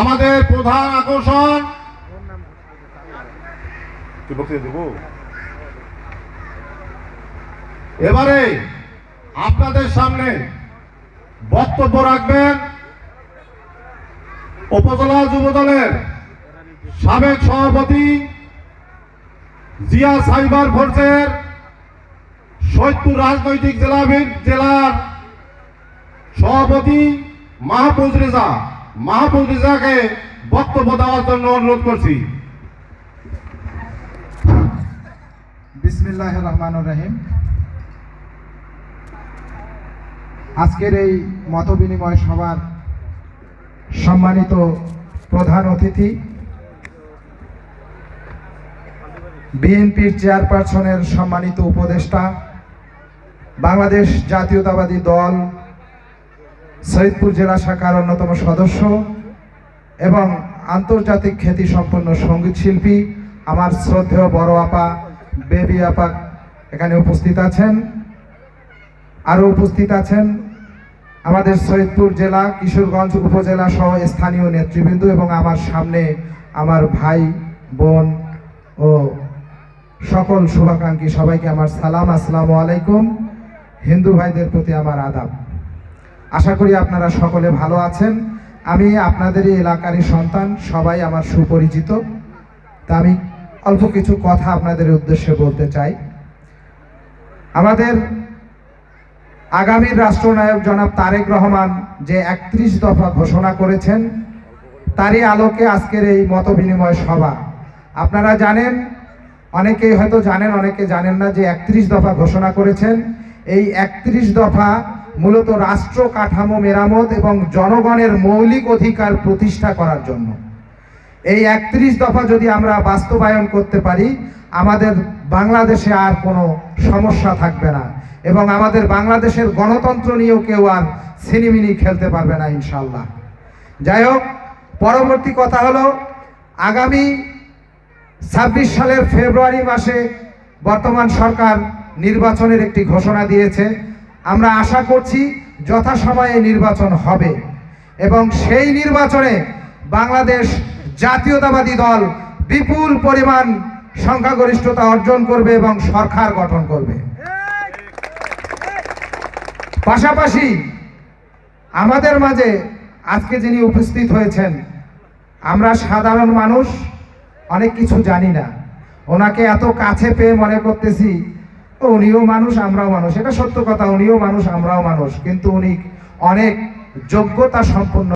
আমাদের প্রধান আকর্ষণ। এবারে আপনাদের সামনে বক্তব্য রাখবেন উপজেলা যুব দলের সাবেক সভাপতি জিয়া সাইবার ফোর্সের সৈয়দপুর রাজনৈতিক জেলা জেলার সভাপতি মাহফুজ রেজা। রেজাকে বক্তব্য দেওয়ার জন্য অনুরোধ করছি। বিসমিল্লাহ রহমান রহিম। আজকের এই মত বিনিময় সভার সম্মানিত প্রধান অতিথি, বিএনপির চেয়ারপারসনের সম্মানিত উপদেষ্টা, বাংলাদেশ জাতীয়তাবাদী দল সৈয়দপুর জেলা শাখার অন্যতম সদস্য এবং আন্তর্জাতিক খ্যাতিসম্পন্ন সংগীত শিল্পী আমার শ্রদ্ধেয় বড় আপা, বেবি আপা এখানে উপস্থিত আছেন। আরও উপস্থিত আছেন আমাদের সৈয়দপুর জেলা কিশোরগঞ্জ উপজেলা সহ স্থানীয় নেতৃবৃন্দ এবং আমার সামনে আমার ভাই, বোন ও সকল শুভাকাঙ্ক্ষী সবাইকে আমার সালাম, আসসালামু আলাইকুম। হিন্দু ভাইদের প্রতি আমার আদাব। আশা করি আপনারা সকলে ভালো আছেন। আমি আপনাদেরই এলাকারই সন্তান, সবাই আমার সুপরিচিত। তা আমি অল্প কিছু কথা আপনাদের উদ্দেশ্যে বলতে চাই। আমাদের আগামীর রাষ্ট্রনায়ক জনাব তারেক রহমান যে একত্রিশ দফা ঘোষণা করেছেন, তারই আলোকে আজকের এই মত বিনিময় সভা। আপনারা জানেন, অনেকেই হয়তো জানেন, অনেকে জানেন না যে একত্রিশ দফা ঘোষণা করেছেন। এই একত্রিশ দফা মূলত রাষ্ট্র কাঠামো মেরামত এবং জনগণের মৌলিক অধিকার প্রতিষ্ঠা করার জন্য। এই একত্রিশ দফা যদি আমরা বাস্তবায়ন করতে পারি, আমাদের বাংলাদেশে আর কোনো সমস্যা থাকবে না এবং আমাদের বাংলাদেশের গণতন্ত্র নিয়েও কেউ আর সিনিমিনি খেলতে পারবে না ইনশাল্লাহ যাই হোক, পরবর্তী কথা হলো, আগামী ছাব্বিশ সালের ফেব্রুয়ারি মাসে বর্তমান সরকার নির্বাচনের একটি ঘোষণা দিয়েছে। আমরা আশা করছি যথাসময়ে নির্বাচন হবে এবং সেই নির্বাচনে বাংলাদেশ জাতীয়তাবাদী দল বিপুল পরিমাণ সংখ্যাগরিষ্ঠতা অর্জন করবে এবং সরকার গঠন করবে। পাশাপাশি আমাদের মাঝে আজকে যিনি উপস্থিত হয়েছেন, আমরা সাধারণ মানুষ, অনেক কিছু জানি না। ওনাকে এত কাছে পেয়ে মনে করতেছি উনিও মানুষ, আমরাও মানুষ। এটা সত্য কথা, উনিও মানুষ, আমরাও মানুষ। কিন্তু উনি অনেক যোগ্যতা সম্পন্ন